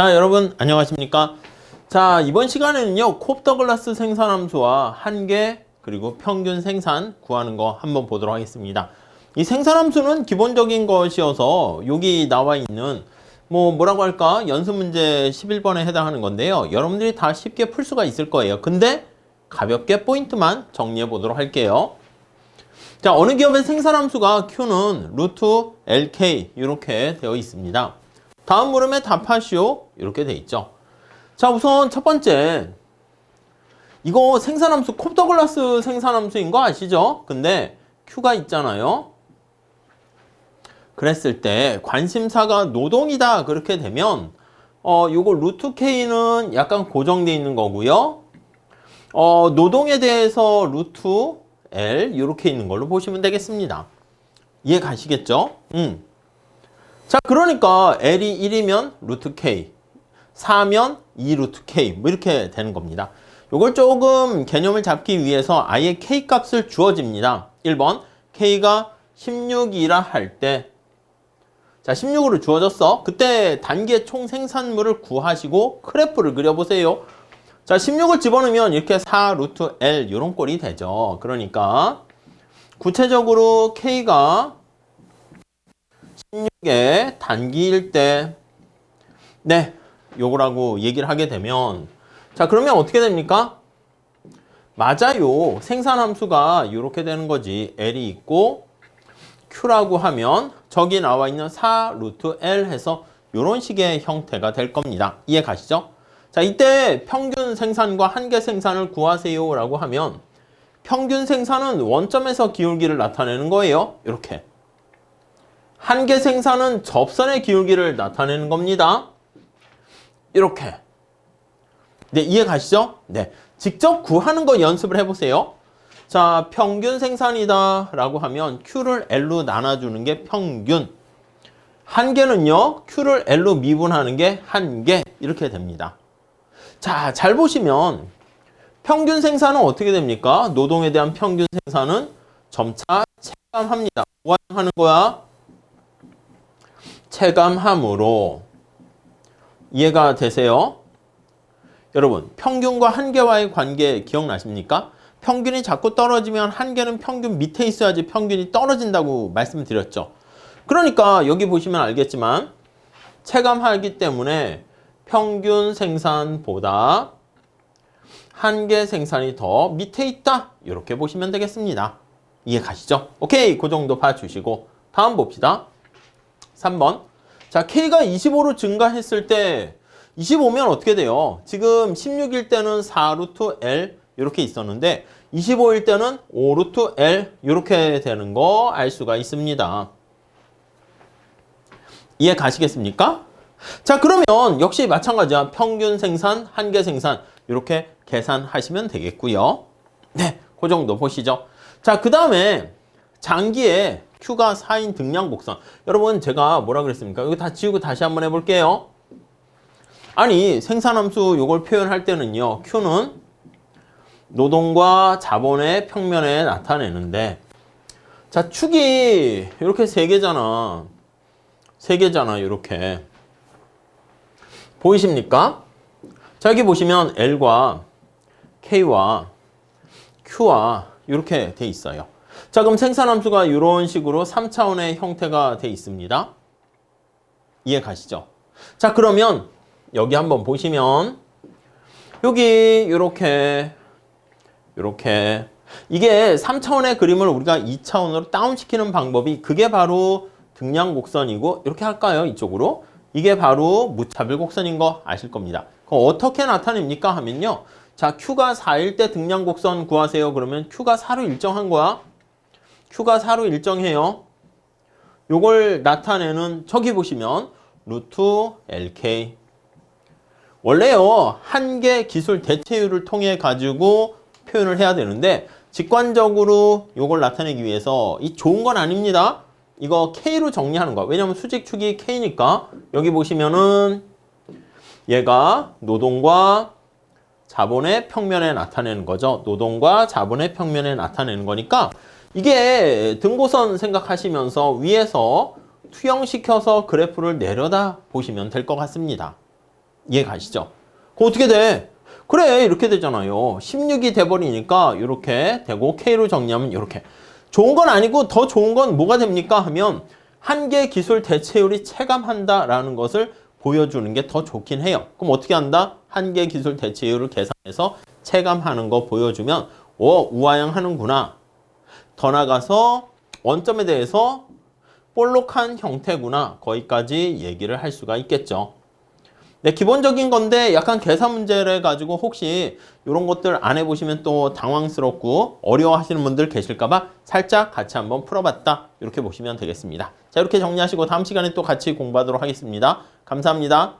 자, 여러분 안녕하십니까? 자, 이번 시간에는요. 콥 더글라스 생산 함수와 한계 그리고 평균 생산 구하는 거 한번 보도록 하겠습니다. 이 생산 함수는 기본적인 것이어서 여기 나와 있는 뭐 뭐라고 할까? 연습 문제 11번에 해당하는 건데요. 여러분들이 다 쉽게 풀 수가 있을 거예요. 근데 가볍게 포인트만 정리해 보도록 할게요. 자, 어느 기업의 생산 함수가 Q는 루트 LK 이렇게 되어 있습니다. 다음 물음에 답하시오 이렇게 돼 있죠. 자, 우선 첫 번째 이거 생산함수 콥더글라스 생산함수인 거 아시죠? 근데 Q가 있잖아요. 그랬을 때 관심사가 노동이다 그렇게 되면 어 요거 루트 K는 약간 고정돼 있는 거고요. 어 노동에 대해서 루트 L 이렇게 있는 걸로 보시면 되겠습니다. 이해 가시겠죠? 음. 자, 그러니까 L이 1이면 루트 K, 4면 2 루트 K 뭐 이렇게 되는 겁니다. 요걸 조금 개념을 잡기 위해서 아예 K 값을 주어집니다. 1번 K가 16이라 할 때 자, 16으로 주어졌어. 그때 단계 총 생산물을 구하시고 크래프를 그려보세요. 자, 16을 집어넣으면 이렇게 4 루트 L 이런 꼴이 되죠. 그러니까 구체적으로 K가 16의 단기일 때 네, 요거라고 얘기를 하게 되면 자, 그러면 어떻게 됩니까? 맞아요. 생산 함수가 이렇게 되는 거지. L이 있고 Q라고 하면 저기 나와 있는 4 루트 L 해서 이런 식의 형태가 될 겁니다. 이해 가시죠? 자, 이때 평균 생산과 한계 생산을 구하세요 라고 하면 평균 생산은 원점에서 기울기를 나타내는 거예요. 이렇게. 한계 생산은 접선의 기울기를 나타내는 겁니다. 이렇게. 네, 이해 가시죠? 네. 직접 구하는 거 연습을 해보세요. 자, 평균 생산이다 라고 하면 Q를 L로 나눠주는 게 평균. 한계는요, Q를 L로 미분하는 게 한계. 이렇게 됩니다. 자, 잘 보시면 평균 생산은 어떻게 됩니까? 노동에 대한 평균 생산은 점차 체감합니다. 뭐 하는 거야? 체감함으로 이해가 되세요? 여러분, 평균과 한계와의 관계 기억나십니까? 평균이 자꾸 떨어지면 한계는 평균 밑에 있어야지 평균이 떨어진다고 말씀드렸죠. 그러니까 여기 보시면 알겠지만 체감하기 때문에 평균 생산보다 한계 생산이 더 밑에 있다. 이렇게 보시면 되겠습니다. 이해 가시죠? 오케이, 그 정도 봐주시고 다음 봅시다. 3번. 자, K가 25로 증가했을 때 25면 어떻게 돼요? 지금 16일 때는 4루트 L 이렇게 있었는데 25일 때는 5루트 L 이렇게 되는 거 알 수가 있습니다. 이해 가시겠습니까? 자, 그러면 역시 마찬가지야. 평균 생산, 한계 생산 이렇게 계산하시면 되겠고요. 네, 그 정도 보시죠. 자, 그 다음에 장기에 Q가 4인 등량 곡선. 여러분 제가 뭐라 그랬습니까? 이거 다 지우고 다시 한번 해볼게요. 아니 생산함수 요걸 표현할 때는요. Q는 노동과 자본의 평면에 나타내는데 자 축이 이렇게 세 개잖아. 세 개잖아 이렇게. 보이십니까? 자 여기 보시면 L과 K와 Q와 이렇게 돼 있어요. 자, 그럼 생산함수가 이런 식으로 3차원의 형태가 돼 있습니다. 이해 가시죠? 자, 그러면 여기 한번 보시면 여기 이렇게 이렇게 이게 3차원의 그림을 우리가 2차원으로 다운시키는 방법이 그게 바로 등량 곡선이고 이렇게 할까요? 이쪽으로. 이게 바로 무차별 곡선인 거 아실 겁니다. 그럼 어떻게 나타냅니까? 하면요. 자, Q가 4일 때 등량 곡선 구하세요. 그러면 Q가 4로 일정한 거야. Q가 4로 일정해요. 요걸 나타내는 저기 보시면 루트 LK 원래요 한계 기술 대체율을 통해 가지고 표현을 해야 되는데 직관적으로 요걸 나타내기 위해서 이 좋은 건 아닙니다. 이거 K로 정리하는 거야. 왜냐면 수직축이 K니까 여기 보시면은 얘가 노동과 자본의 평면에 나타내는 거죠. 노동과 자본의 평면에 나타내는 거니까 이게 등고선 생각하시면서 위에서 투영시켜서 그래프를 내려다 보시면 될 것 같습니다. 이해 가시죠? 그럼 어떻게 돼? 그래 이렇게 되잖아요. 16이 돼버리니까 이렇게 되고 K로 정리하면 이렇게. 좋은 건 아니고 더 좋은 건 뭐가 됩니까? 하면 한계 기술 대체율이 체감한다라는 것을 보여주는 게 더 좋긴 해요. 그럼 어떻게 한다? 한계 기술 대체율을 계산해서 체감하는 거 보여주면 오 우아양 하는구나. 더 나가서 원점에 대해서 볼록한 형태구나. 거기까지 얘기를 할 수가 있겠죠. 네, 기본적인 건데 약간 계산 문제를 가지고 혹시 이런 것들 안 해보시면 또 당황스럽고 어려워하시는 분들 계실까 봐 살짝 같이 한번 풀어봤다. 이렇게 보시면 되겠습니다. 자, 이렇게 정리하시고 다음 시간에 또 같이 공부하도록 하겠습니다. 감사합니다.